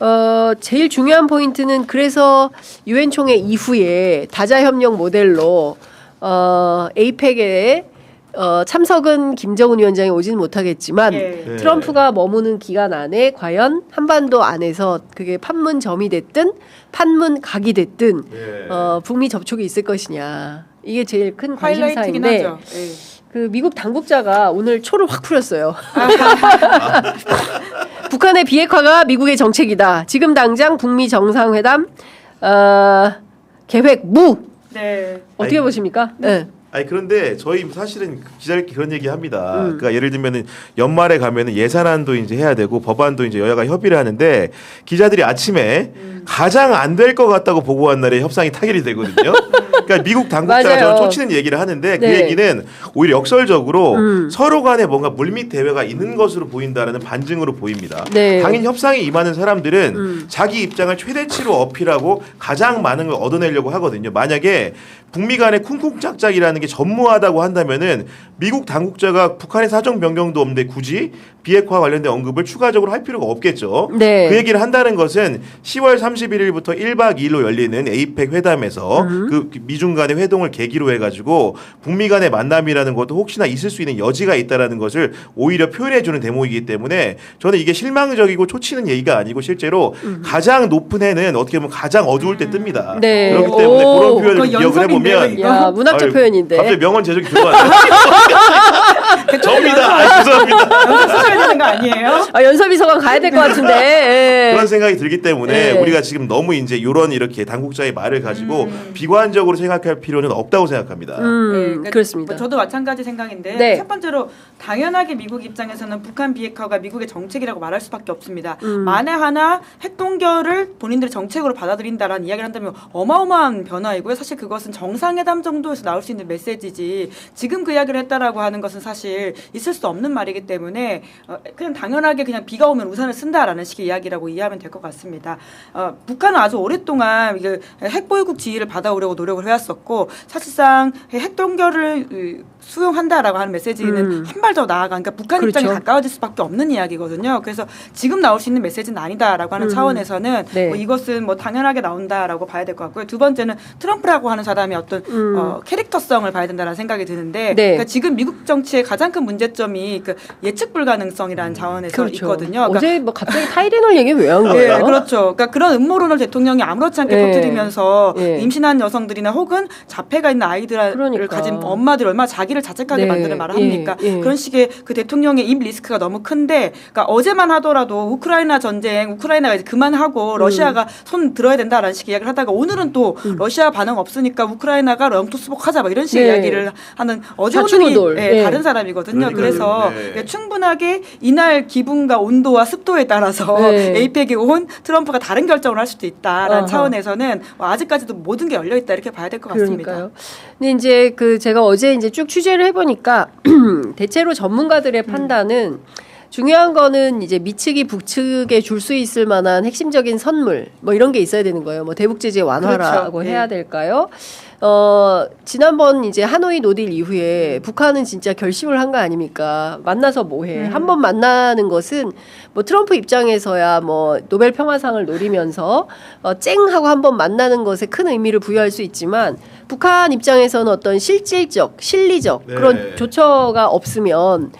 어, 제일 중요한 포인트는 그래서 유엔 총회 이후에 다자 협력 모델로 어, 에이펙에 어, 참석은 김정은 위원장이 오지는 못하겠지만 예. 네. 트럼프가 머무는 기간 안에 과연 한반도 안에서 그게 판문점이 됐든 판문각이 됐든 예. 어, 북미 접촉이 있을 것이냐 이게 제일 큰 하이라이트긴 관심사인데 하죠. 예. 그 미국 당국자가 오늘 초를 확 풀었어요. 북한의 비핵화가 미국의 정책이다. 지금 당장 북미 정상회담 어, 계획 무 네. 어떻게 아니, 보십니까? 네. 아니 그런데 저희 사실은 기자들끼리 그런 얘기 합니다. 음. 그러니까 예를 들면은 연말에 가면은 예산안도 이제 해야 되고 법안도 이제 여야가 협의를 하는데 기자들이 아침에 음. 가장 안 될 것 같다고 보고 한 날에 협상이 타결이 되거든요. 그러니까 미국 당국자가. 저는 쫓치는 얘기를 하는데 그 네. 얘기는 오히려 역설적으로 음. 서로 간에 뭔가 물밑 대화가 있는 것으로 보인다라는 반증으로 보입니다. 네. 당연히 협상에 임하는 사람들은 음. 자기 입장을 최대치로 어필하고 가장 많은 걸 얻어내려고 하거든요. 만약에 북미 간의 쿵쿵짝짝이라는 게 전무하다고 한다면은 미국 당국자가 북한의 사정 변경도 없는데 굳이 비핵화 관련된 언급을 추가적으로 할 필요가 없겠죠. 네. 그 얘기를 한다는 것은 10월 31일부터 1박 2일로 열리는 에이펙 회담에서 음. 그 미중 간의 회동을 계기로 해가지고 북미 간의 만남이라는 것도 혹시나 있을 수 있는 여지가 있다라는 것을 오히려 표현해 주는 대목이기 때문에 저는 이게 실망적이고 초치는 얘기가 아니고 실제로 가장 높은 해는 어떻게 보면 가장 어두울 때 뜹니다. 음. 네. 그렇기 때문에 오, 그런 표현을 기억을 해보면? 야 문학적 아유, 표현인데. 갑자기 명언 제조기 들어왔네. 접니다. 아, 죄송합니다. 연습 써야 되는 거 아니에요? 아, 연설비 서관 가야 될 것 같은데. 예. 그런 생각이 들기 때문에 네. 우리가 지금 너무 이제 이런 이렇게 당국자의 말을 가지고 비관적으로 생각할 필요는 없다고 생각합니다. 음, 네, 그러니까 그렇습니다. 뭐 저도 마찬가지 생각인데 네. 첫 번째로 당연하게 미국 입장에서는 북한 비핵화가 미국의 정책이라고 말할 수밖에 없습니다. 음. 만에 하나 핵 동결을 본인들의 정책으로 받아들인다라는 이야기를 한다면 어마어마한 변화이고요. 사실 그것은 정상회담 정도에서 나올 수 있는 메시지지 지금 그 이야기를 했다라고 하는 것은 사실 있을 수 없는 말이기 때문에 어, 그냥 당연하게 그냥 비가 오면 우산을 쓴다라는 식의 이야기라고 이해하면 될 것 같습니다. 어, 북한은 아주 오랫동안 이게 핵 보유국 지위를 받아오려고 노력을 해왔었고 사실상 핵 동결을 으, 수용한다라고 하는 메시지는 음. 한발 더 나아가 그러니까 북한 그렇죠. 입장에 가까워질 수밖에 없는 이야기거든요. 그래서 지금 나올 수 있는 메시지는 아니다라고 하는 음. 차원에서는 네. 뭐 이것은 뭐 당연하게 나온다라고 봐야 될 것 같고요. 두 번째는 트럼프라고 하는 사람이 어떤 음. 어, 캐릭터성을 봐야 된다는 생각이 드는데 네. 그러니까 지금 미국 정치의 가장 큰 문제점이 그 예측 불가능성이라는 차원에서 있거든요. 그러니까 어제 뭐 갑자기 타이레놀 얘기 왜한 예, 거예요? 그렇죠. 그러니까 그런 음모론을 대통령이 아무렇지 않게 예. 퍼뜨리면서 예. 임신한 여성들이나 혹은 자폐가 있는 아이들을 그러니까. 가진 엄마들이 얼마나 자기를 자책하게 네. 만드는 말을 예, 합니까? 예. 그런 식의 그 대통령의 입 리스크가 너무 큰데, 그러니까 어제만 하더라도 우크라이나 전쟁, 우크라이나가 이제 그만하고 음. 러시아가 손 들어야 된다라는 식의 이야기를 하다가 오늘은 또 러시아 반응 없으니까 우크라이나가 영토 수복하자 막 이런 식의 네. 이야기를 하는 어제. 오늘이 예, 예. 다른 사람 이거든요. 그러니까요. 그래서 네. 충분하게 이날 기분과 온도와 습도에 따라서 네. 에이펙에 온 트럼프가 다른 결정을 할 수도 있다라는 어허. 차원에서는 뭐 아직까지도 모든 게 열려 있다 이렇게 봐야 될 것 같습니다. 근데 이제 그 제가 어제 이제 쭉 취재를 해보니까 대체로 전문가들의 판단은 중요한 거는 이제 미측이 북측에 줄 수 있을 만한 핵심적인 선물 뭐 이런 게 있어야 되는 거예요. 뭐 대북 제재 완화라고 그렇죠. 해야 네. 될까요? 어 지난번 이제 하노이 노딜 이후에 북한은 진짜 결심을 한 거 아닙니까? 만나서 뭐 해? 음. 한번 만나는 것은 뭐 트럼프 입장에서야 뭐 노벨 평화상을 노리면서 어, 쨍 하고 한번 만나는 것에 큰 의미를 부여할 수 있지만 북한 입장에서는 어떤 실질적, 실리적 네. 그런 조처가 없으면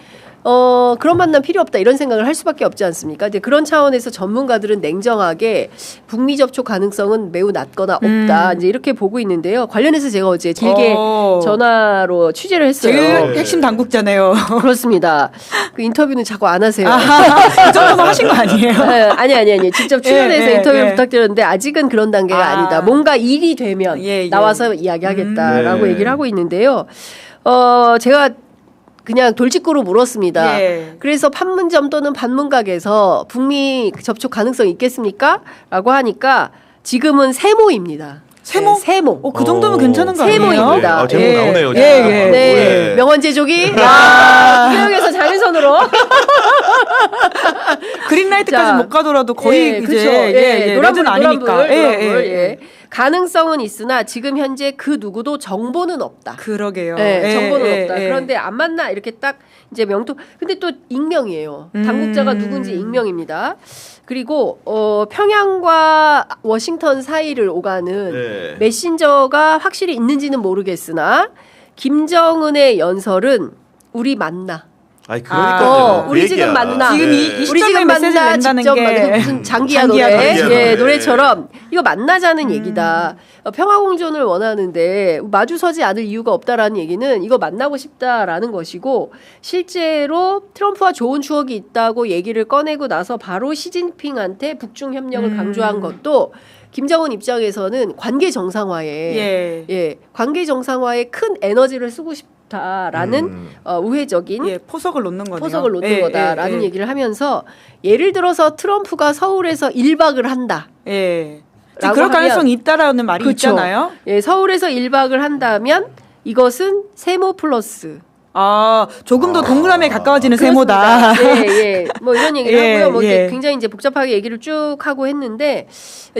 어 그런 만남 필요 없다 이런 생각을 할 수밖에 없지 않습니까? 이제 그런 차원에서 전문가들은 냉정하게 북미 접촉 가능성은 매우 낮거나 없다 음. 이제 이렇게 보고 있는데요. 관련해서 제가 어제 길게 어. 전화로 취재를 했어요. 제일 핵심 당국자네요. 그렇습니다. 그 인터뷰는 자꾸 안 하세요. 그 정도는 하신 거 아니에요? 네, 아니 아니 아니 직접 출연해서 예, 예, 인터뷰를 예. 부탁드렸는데 아직은 그런 단계가 아. 아. 니다 뭔가 일이 되면 예, 예. 나와서 이야기하겠다라고 음. 네. 얘기를 하고 있는데요. 어 제가 그냥 돌직구로 물었습니다. 예. 그래서 판문점 또는 반문각에서 북미 접촉 가능성 있겠습니까? 라고 하니까 지금은 세모입니다. 세모? 네, 세모. 어, 그 정도면 어. 괜찮은 거 아니에요? 세모입니다. 아, 제목 예. 나오네요. 예. 예. 네, 네. 명언 제조기. 아, 수영에서 자유선으로. 그린라이트까지 자, 못 가더라도 거의 예, 이제 그쵸. 예, 예, 노란불, 레드는 아니니까. 노란불, 예, 노란불, 예, 예. 가능성은 있으나 지금 현재 그 누구도 정보는 없다. 그러게요. 예, 예, 정보는 예, 없다. 예. 그런데 안 만나 이렇게 딱 이제 명토 근데 또 익명이에요. 당국자가 음. 누군지 익명입니다. 그리고 어 평양과 워싱턴 사이를 오가는 네. 메신저가 확실히 있는지는 모르겠으나 김정은의 연설은 우리 만나. 아니 아, 그러니까요. 어, 그 우리 얘기야. 지금 만나. 지금 이- 이 우리 지금 만나 직접 게 만나 그 무슨 장기야, 장기야 노래 노래. 장기야 예, 노래. 노래처럼 이거 만나자는 얘기다. 어, 평화 공존을 원하는데 마주서지 않을 이유가 없다라는 얘기는 이거 만나고 싶다라는 것이고 실제로 트럼프와 좋은 추억이 있다고 얘기를 꺼내고 나서 바로 시진핑한테 북중 협력을 음. 강조한 것도 김정은 입장에서는 관계 정상화에 예. 예, 관계 정상화에 큰 에너지를 쓰고 싶 다라는 음. 어, 우회적인 예, 포석을 놓는 거네요. 포석을 놓는 예, 거다라는 예, 얘기를 하면서 예를 들어서 트럼프가 서울에서 1박을 한다. 예. 그럴 가능성이 있다라는 말이 그쵸. 있잖아요. 예, 서울에서 1박을 한다면 이것은 세모 플러스. 아, 조금 더 아. 동그라미에 가까워지는 세모다. 그렇습니다. 예, 예. 뭐 이런 얘기를 예, 하고요. 뭐 예. 굉장히 이제 복잡하게 얘기를 쭉 하고 했는데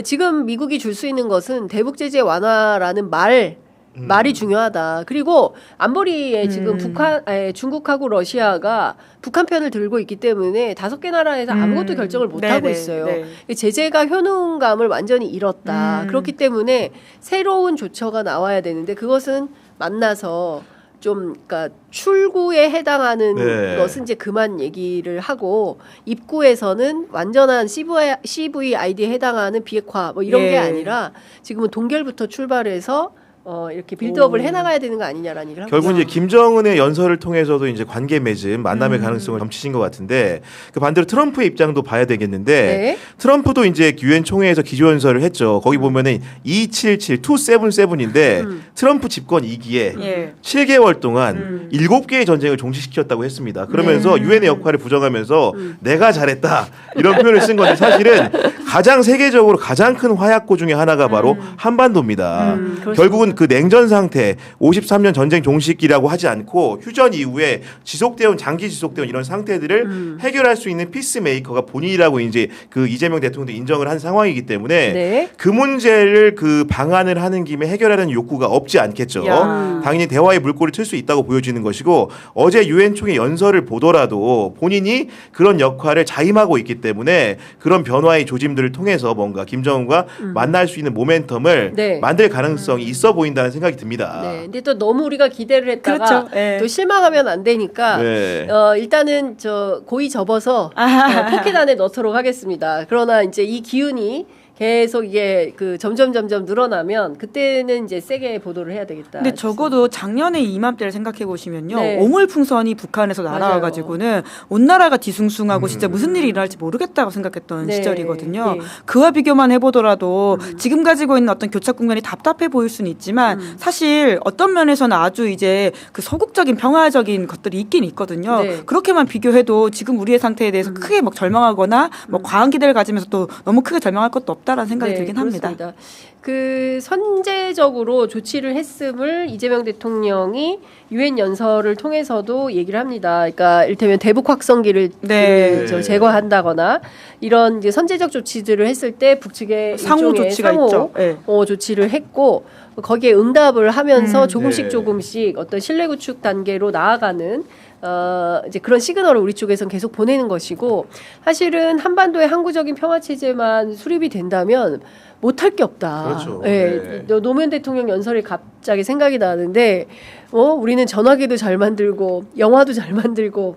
지금 미국이 줄 수 있는 것은 대북 제재 완화라는 말 음. 말이 중요하다. 그리고 안보리에 지금 음. 북한, 에, 중국하고 러시아가 북한 편을 들고 있기 때문에 다섯 개 나라에서 아무것도 음. 결정을 못 네네, 하고 있어요. 네. 제재가 효능감을 완전히 잃었다. 음. 그렇기 때문에 새로운 조처가 나와야 되는데 그것은 만나서 좀 그러니까 출구에 해당하는 네. 것은 이제 그만 얘기를 하고 입구에서는 완전한 CV, CVID에 해당하는 비핵화 뭐 이런 예. 게 아니라 지금은 동결부터 출발해서 어 이렇게 빌드업을 오. 해나가야 되는 거 아니냐라는 얘기를 하고 결국. 이제 김정은의 연설을 통해서도 이제 관계 맺음, 만남의 음. 가능성을 점치신 것 같은데 그 반대로 트럼프의 입장도 봐야 되겠는데 네. 트럼프도 이제 유엔 총회에서 기조 연설을 했죠. 거기 보면은 277, 277인데 음. 트럼프 집권 2기에 예. 7개월 동안 음. 일곱 개의 전쟁을 종식시켰다고 했습니다. 그러면서 네. 유엔의 역할을 부정하면서 음. 내가 잘했다 이런 표현을 쓴 건데 사실은 가장 세계적으로 가장 큰 화약고 중에 하나가 바로 한반도입니다. 음, 그렇습니다. 결국은 그 냉전 상태, 53년 전쟁 종식기라고 하지 않고 휴전 이후에 지속되온 장기 지속되온 이런 상태들을 음. 해결할 수 있는 피스메이커가 본인이라고 이제 그 이재명 대통령도 인정을 한 상황이기 때문에 네. 그 문제를 그 방안을 하는 김에 해결하려는 욕구가 없지 않겠죠. 야. 당연히 대화의 물꼬를 틀 수 있다고 보여지는 것이고 어제 유엔 총회 연설을 보더라도 본인이 그런 역할을 자임하고 있기 때문에 그런 변화의 조짐 들을 통해서 뭔가 김정은과 만날 수 있는 모멘텀을 음. 네. 만들 가능성이 있어 보인다는 생각이 듭니다. 네. 근데 또 너무 우리가 기대를 했다가 그렇죠. 예. 또 실망하면 안 되니까 네. 어, 일단은 저 고이 접어서 아하하. 어, 포켓 안에 넣도록 하겠습니다. 그러나 이제 이 기운이 계속 이게 그 점점 점점 늘어나면 그때는 이제 세게 보도를 해야 되겠다. 근데 적어도 작년에 이맘때를 생각해 보시면요. 네. 오물풍선이 북한에서. 날아와 가지고는 온 나라가 뒤숭숭하고 음. 진짜 무슨 일이 일어날지 모르겠다고 생각했던 네. 시절이거든요. 네. 그와 비교만 해 보더라도 지금 가지고 있는 어떤 교착 국면이 답답해 보일 수는 있지만 음. 사실 어떤 면에서는 아주 이제 그 소극적인 평화적인 것들이 있긴 있거든요. 네. 음. 그렇게만 비교해도 지금 우리의 상태에 대해서 크게 막 절망하거나 뭐 과한 기대를 가지면서 또 너무 크게 절망할 것도 없다 라는 생각이 네, 들긴 합니다. 그렇습니다. 그 선제적으로 조치를 했음을 이재명 대통령이 유엔 연설을 통해서도 얘기를 합니다. 그러니까 일테면 대북 확성기를 네. 그, 저 제거한다거나 이런 이제 선제적 조치들을 했을 때 북측의 상호 조치가 상호 있죠. 네. 어, 조치를 했고 거기에 응답을 하면서 음. 조금씩 네. 조금씩 어떤 신뢰 구축 단계로 나아가는 어, 이제 그런 시그널을 우리 쪽에선 계속 보내는 것이고 사실은 한반도의 항구적인 평화 체제만 수립이 된다면 못할 게 없다. 그렇죠. 예, 네. 노무현 대통령 연설이 갑자기 생각이 나는데 어, 우리는 전화기도 잘 만들고 영화도 잘 만들고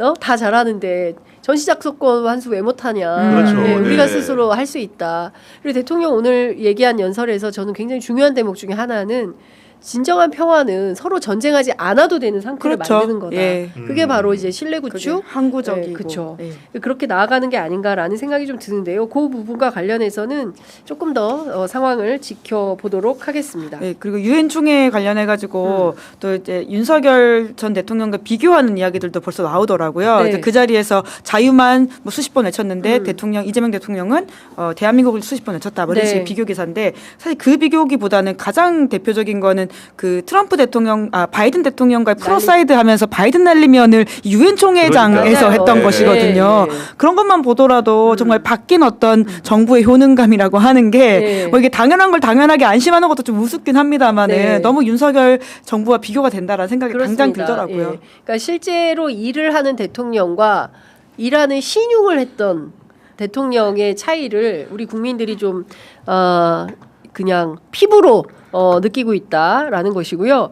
어? 다 잘하는데 전시작성권 한수 왜 못하냐. 음. 그렇죠. 예, 우리가 네. 스스로 할 수 있다. 그리고 대통령 오늘 얘기한 연설에서 저는 굉장히 중요한 대목 중에 하나는 진정한 평화는 서로 전쟁하지 않아도 되는 상태를 그렇죠. 만드는 거다. 예. 그게 음. 바로 이제 신뢰 구축. 항구적이고 네, 그쵸. 예. 그렇게 나아가는 게 아닌가라는 생각이 좀 드는데요. 그 부분과 관련해서는 조금 더 어, 상황을 지켜보도록 하겠습니다. 네, 그리고 유엔 총회 관련해 가지고 음. 또 이제 윤석열 전 대통령과 비교하는 이야기들도 벌써 나오더라고요. 네. 이제 그 자리에서 자유만 뭐 수십 번 외쳤는데 음. 대통령 이재명 대통령은 어, 대한민국을 수십 번 외쳤다. 뭐 이런 네. 식의 비교 기사인데 사실 그 비교기보다는 가장 대표적인 거는 보면은 그 트럼프 대통령 아 바이든 대통령과 프로사이드 하면서 바이든 날리면을 유엔 총회장에서 그러니까요. 했던 네. 것이거든요. 네, 네. 그런 것만 보더라도 정말 바뀐 어떤 정부의 효능감이라고 하는 게 네. 뭐 이게 당연한 걸 당연하게 안심하는 것도 좀 우습긴 합니다만은 네. 너무 윤석열 정부와 비교가 된다라는 생각이 당장 그렇습니다. 들더라고요. 예. 그러니까 실제로 일을 하는 대통령과 일하는 신용을 했던 대통령의 차이를 우리 국민들이 좀 어, 그냥 피부로 어, 느끼고 있다라는 것이고요.